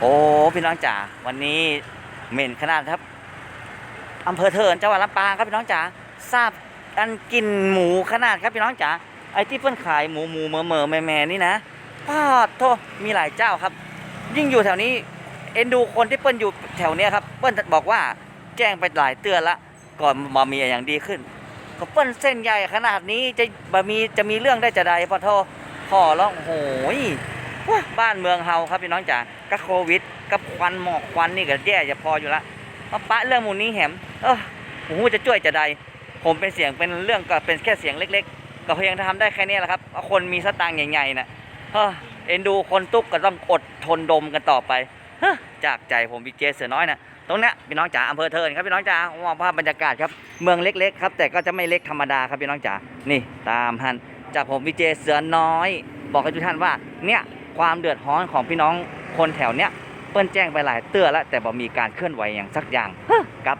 โอ้พี่น้องจ๋าวันนี้เหม็นขนาดครับอำเภอเทินจังหวัดลำปางครับพี่น้องจ๋าทราบอันกินหมูขนาดครับพี่น้องจ๋าไอ้ที่เพิ่นขายหมูหมูเหมอเหมอแม่แม่นี่นะป้าดโทมีหลายเจ้าครับ ยิ่งอยู่แถวนี้ เอ็นดูคนที่เปิ้ลอยู่แถวเนี้ยครับเปิ้ลบอกว่าแจ้งไปหลายเตือนละก่อนมามีอย่างดีขึ้น ก็เปิ้ลเส้นใหญ่ขนาดนี้จะบะมีจะมีเรื่องได้จะใดพอโทพอร้องโหยว้า บ้านเมืองเฮาครับพี่น้องจ๋ากับโควิด กับควันหมอกควันนี่ก็แย่จะพออยู่ละมาปะเรื่องมูนี้แหมเออโอ้โหจะช่วยจะใด ผมเป็นเสียงเป็นเรื่องก็เป็นแค่เสียงเล็ก ๆ ก็เพียงทำได้แค่นี้แหละครับเอาคนมีสตางค์ใหญ่ๆน่ะเฮ้อเอ็นดูคนตุกก็ต้องอดทนดมกันต่อไปจากใจผมพีเจเสือน้อยนะตรงเนี้ยพี่น้องจ๋าอำเภอเทินครับพี่น้องจ๋ามองภาพบรรยากาศครับเมืองเล็กๆครับแต่ก็จะไม่เล็กธรรมดาครับพี่น้องจ๋านี่ตามฮันจากผมวิเจเสือน้อย บอกกับทุกท่านว่าเนี่ย ความเดือดร้อนของพี่น้องคนแถวเนี้ยเปิ้นแจ้งไปหลายเตือแล้วแต่บ่มีการเคลื่อนไหวอย่างสักอย่างครับ